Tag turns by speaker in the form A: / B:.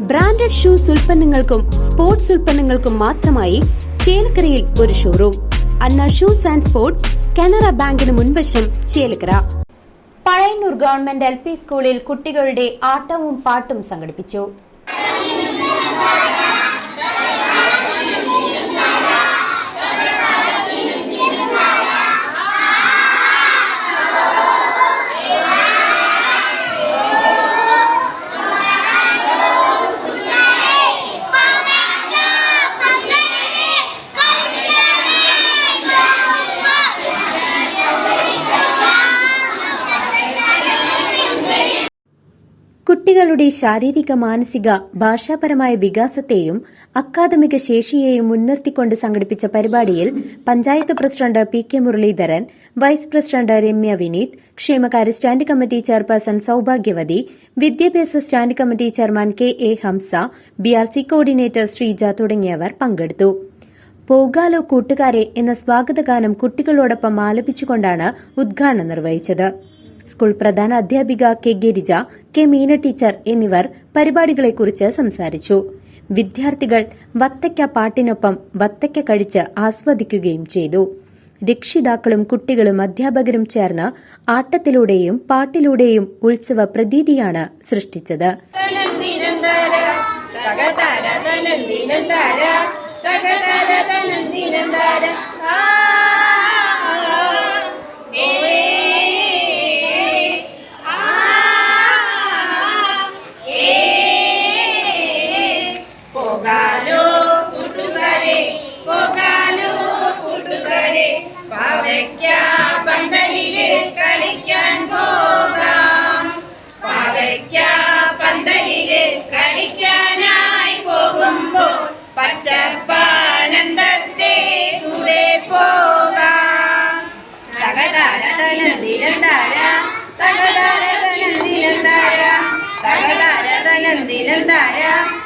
A: Branded shoes ഉൽപ്പന്നങ്ങൾക്കും sports ഉൽപ്പന്നങ്ങൾക്കും മാത്രമായി ചേലക്കരയിൽ ഒരു showroom Anna shoes and sports Canara ബാങ്കിന് മുൻവശം ചേലക്കര. പഴയന്നൂർ ഗവൺമെന്റ് എൽ സ്കൂളിൽ കുട്ടികളുടെ ആട്ടവും പാട്ടും സംഘടിപ്പിച്ചു. കുട്ടികളുടെ ശാരീരിക മാനസിക ഭാഷാപരമായ വികാസത്തെയും അക്കാദമിക ശേഷിയെയും മുൻനിർത്തിക്കൊണ്ട് സംഘടിപ്പിച്ച പരിപാടിയിൽ panchayat president P K Muraleedharan vice president Ramya Vineeth ക്ഷേമകാര്യ സ്റ്റാൻഡ് കമ്മിറ്റി ചെയർപേഴ്സൺ സൌഭാഗ്യവതി വിദ്യാഭ്യാസ stand committee chairman K A Hamsa B R C coordinator Sreeja തുടങ്ങിയവർ പങ്കെടുത്തു. പോകാലോ കൂട്ടുകാരെ എന്ന സ്വാഗതഗാനം കുട്ടികളോടൊപ്പം ആലപിച്ചുകൊണ്ടാണ് ഉദ്ഘാടനം നിർവഹിച്ചത്. സ്കൂൾ പ്രധാന അധ്യാപിക K Girija K Meena teacher എന്നിവർ പരിപാടികളെക്കുറിച്ച് സംസാരിച്ചു. വിദ്യാർത്ഥികൾ വത്തയ്ക്ക പാട്ടിനൊപ്പം വത്തയ്ക്ക കഴിച്ച് ആസ്വദിക്കുകയും ചെയ്തു. രക്ഷിതാക്കളും കുട്ടികളും അധ്യാപകരും ചേർന്ന് ആട്ടത്തിലൂടെയും പാട്ടിലൂടെയും ഉത്സവ പ്രതീതിയാണ് സൃഷ്ടിച്ചത്.
B: ആ പോകാലോ കൂട്ടുകാരെ പോകാലോ കൂട്ടുകാരെ പാവയ്ക്ക പന്തലിൽ കളിക്കാൻ പോകാം. പാവയ്ക്ക പന്തലിൽ കളിക്കാനായി പോകുമ്പോ പച്ചപ്പാനന്ദത്തെ കൂടെ പോകാം. തകതാര തകതാര തനന്തിനന്താര തകതാര തനന്തിനന്താര തകതാര തനന്തിനന്താര ആ ഏ ആ ഏ